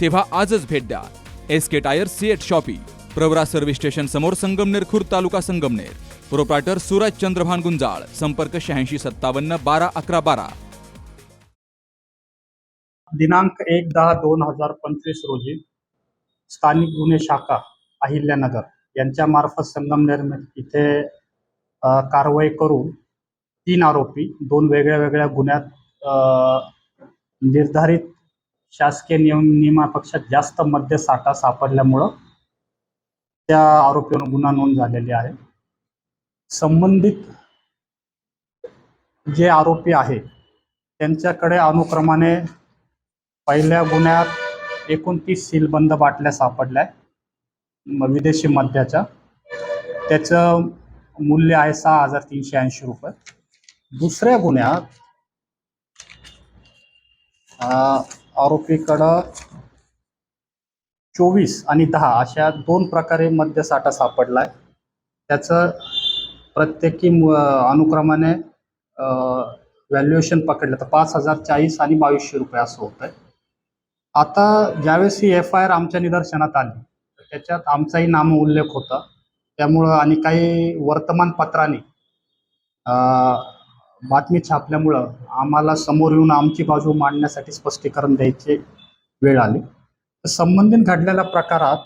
तेव्हा आजच भेट द्या. S K tyre CEAT shoppe Pravara service station समोर संगमनेर खुर्द तालुका संगमनेर. प्रोप्रायटर सूरज चंद्रभान गुंजाळ संपर्क शहाऐंशी सत्तावन्न बारा अकरा बारा. दिनांक एक दहा दोन हजार पंचवीस रोजी स्थानिक गुन्हे शाखा अहिल्यानगर यांच्यामार्फत संगमनेर इथे कारवाई करून तीन आरोपी दोन वेगळ्या वेगळ्या गुन्ह्यात निर्धारित शासकीय नियम नियमापेक्षा जास्त मद्यसाठा सापडल्यामुळं त्या आरोपीवर गुन्हा नोंद झालेली आहे. संबंधित जे आरोपी आहे त्यांच्याकडे अनुक्रमाने पहिल्या गुन्ह्यात एकोणतीस सीलबंद बाटल्या सापडल्या म- विदेशी मद्याच्या. त्याचं मूल्य आहे सहा हजार तीनशे ऐंशी रुपये. दुसऱ्या गुन्ह्यात अं, आरोपीकडं चोवीस आणि दहा अशा दोन प्रकारे मद्यसाठा सापडलाय. त्याचं प्रत्येकी अनुक्रमाने व्हॅल्युएशन पकडलं तर पाच हजार चाळीस आणि बावीसशे रुपये असं होतंय. आता ज्यावेळेस ही एफ आय आर आमच्या निदर्शनात आली तर त्याच्यात आमचाही नाम उल्लेख होता. त्यामुळं आणि काही वर्तमानपत्रांनी बातमी छापल्यामुळं आम्हाला समोर येऊन आमची बाजू मांडण्यासाठी स्पष्टीकरण द्यायची वेळ आली. संबंधित घडलेल्या प्रकारात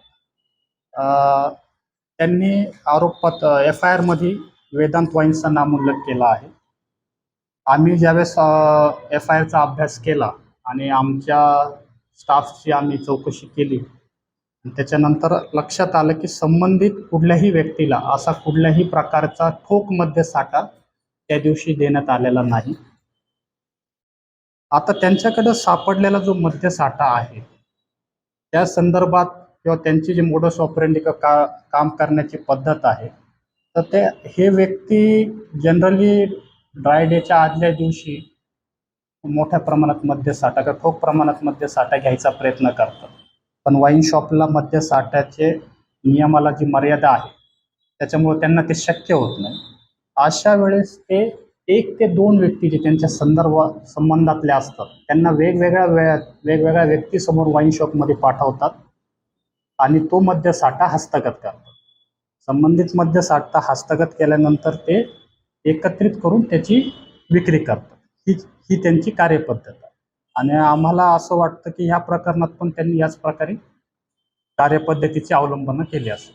त्यांनी आरोपात एफ आय आरमध्ये वेदांत वाईंचा नामोल्लेख केला आहे. आम्ही ज्यावेळेस एफ आय आरचा अभ्यास केला आणि आमच्या स्टाफची आम्ही चौकशी केली त्याच्यानंतर लक्षात आलं की संबंधित कुठल्याही व्यक्तीला असा कुठल्याही प्रकारचा ठोक मद्य साठा त्या दिवशी देण्यात आलेला नाही. आता त्यांच्याकडे सापडलेला जो मद्यसाठा आहे त्या संदर्भात किंवा त्यांची जी मोडस ऑपरेंडी का काम करण्याची पद्धत आहे तर ते हे व्यक्ती जनरली ड्राय डेच्या आदल्या दिवशी मोठ्या प्रमाणात मद्यसाठा किंवा ठोक प्रमाणात मद्यसाठा घ्यायचा प्रयत्न करतात. पण वाईन शॉपला मद्यसाठ्याचे नियमाला जी मर्यादा आहे त्याच्यामुळे त्यांना ते शक्य होत नाही. अशा वेळेस ते एक ते दोन व्यक्ती जे त्यांच्या संदर्भ संबंधातले असतात त्यांना वेगवेगळ्या वेळात वेगवेगळ्या व्यक्तीसमोर वाईन शॉपमध्ये पाठवतात आणि तो मद्यसाठा हस्तगत करतात. संबंधित मद्यसाठा हस्तगत केल्यानंतर ते एकत्रित करून त्याची विक्री करतात. ही ही त्यांची कार्यपद्धत आहे. आणि आम्हाला असं वाटतं की ह्या प्रकरणात पण त्यांनी याच प्रकारे कार्यपद्धतीची अवलंबन केली असेल.